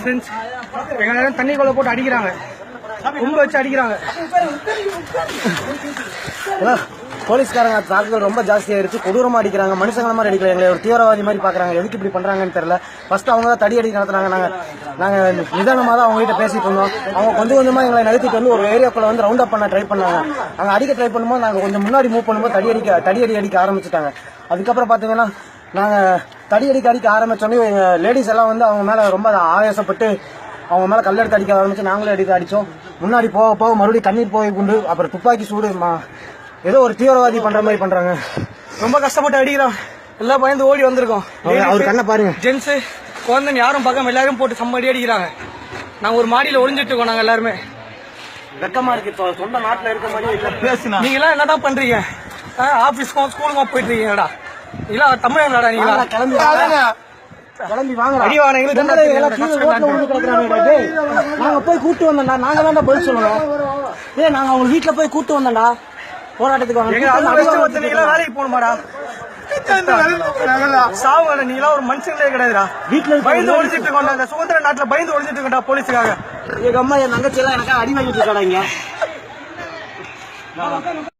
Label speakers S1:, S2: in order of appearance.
S1: Friends எங்க தண்ணிக்குள்ள போட்டு அடிக்கிறாங்க. கும்ப வச்சு அடிக்கிறாங்க.
S2: ஏன்னா, போலீஸ்காரங்க தாக்குதல் ரொம்ப ஜாஸ்தியாக இருக்குது கொடூரமாக அடிக்கிறாங்க. மனுஷங்கள மாதிரி அடிக்கல. எங்களை ஒரு தீவிரவாதி மாதிரி பார்க்குறாங்க எதுக்கு இப்படி பண்ணுறாங்கன்னு தெரியல. ஃபஸ்ட்டு அவங்க தான் தடி அடி நடத்துனாங்க. நாங்கள் நாங்கள் நிதானமாக தான் அவங்ககிட்ட பேசிட்டு இருந்தோம். அவங்க கொஞ்சம் கொஞ்சமாக எங்களை நடத்திட்டு வந்து ஒரு ஏரியாக்குள்ள வந்து ரவுண்ட் அப் பண்ண ட்ரை பண்ணாங்க. நாங்கள் அடிக்க ட்ரை பண்ணும்போது நாங்கள் கொஞ்சம் முன்னாடி மூவ் பண்ணும்போது தடி அடிக்க தடி அடி அடிக்க ஆரம்பிச்சிட்டாங்க. அதுக்கப்புறம் பார்த்தீங்கன்னா நாங்கள் தடி அடிக்க அடிக்க ஆரம்பிச்சோடனே எங்க லேடிஸ் எல்லாம் வந்து அவங்க மேல ரொம்ப ஆவேசப்பட்டு அவங்க மேல கல்லெடுத்து அடிக்க ஆரம்பிச்சு நாங்களே எடுத்து அடிச்சோம் முன்னாடி போக போக மறுபடியும் கண்ணீர் போய் குண்டு அப்புறம் துப்பாக்கி சூடு ஏதோ ஒரு தீவிரவாதி பண்ற மாதிரி பண்றாங்க.
S1: ரொம்ப கஷ்டப்பட்டு அடிக்கிறோம். எல்லாம் பயந்து ஓடி வந்திருக்கோம்.
S2: அவர் கண்ணை பாருங்க.
S1: ஜென்ஸ் குழந்தைன்னு யாரும் பார்க்காம எல்லாரும் போட்டு சம்படி அடிக்கிறாங்க. நாங்க ஒரு மாடியில ஒளிஞ்சிட்டு இருக்கோம் நாங்க எல்லாருமே.
S2: வெக்கமா இருக்கு சொந்த நாட்டுல இருக்க மாதிரி பேசுனா.
S1: நீங்க எல்லாம் என்னதான் பண்றீங்க? ஆபீஸ்க்கும் ஸ்கூலுக்கும் போயிட்டு இருக்கீங்கடா. நீங்களா?
S2: கிளம்பி. கிளம்பி வாங்க. நாங்க போய் கூட்டு வந்தோம்டா. நாங்க தான் பதில் சொல்லணும். ஏய் நாங்க அவங்க வீட்டுல போய் கூட்டு வந்தோம்டா. போராட்டத்துக்கு வாங்க.
S1: வேலைக்கு போகணுமாடா? சாவுங்க நீங்களா ஒரு மனுஷங்களே கிடையாதுடா.
S2: வீட்டுல இருக்க
S1: பயந்து ஒழிச்சிட்டு இருக்கோம் இந்த சுதந்திர நாட்டுல பயந்து ஒழிச்சிட்டு இருக்கோம்டா போலீஸுக்காக.
S2: எங்க அம்மா என் தங்கச்சி எல்லாம் எனக்கா அடி வாங்கிட்டு இருக்காடா இங்க.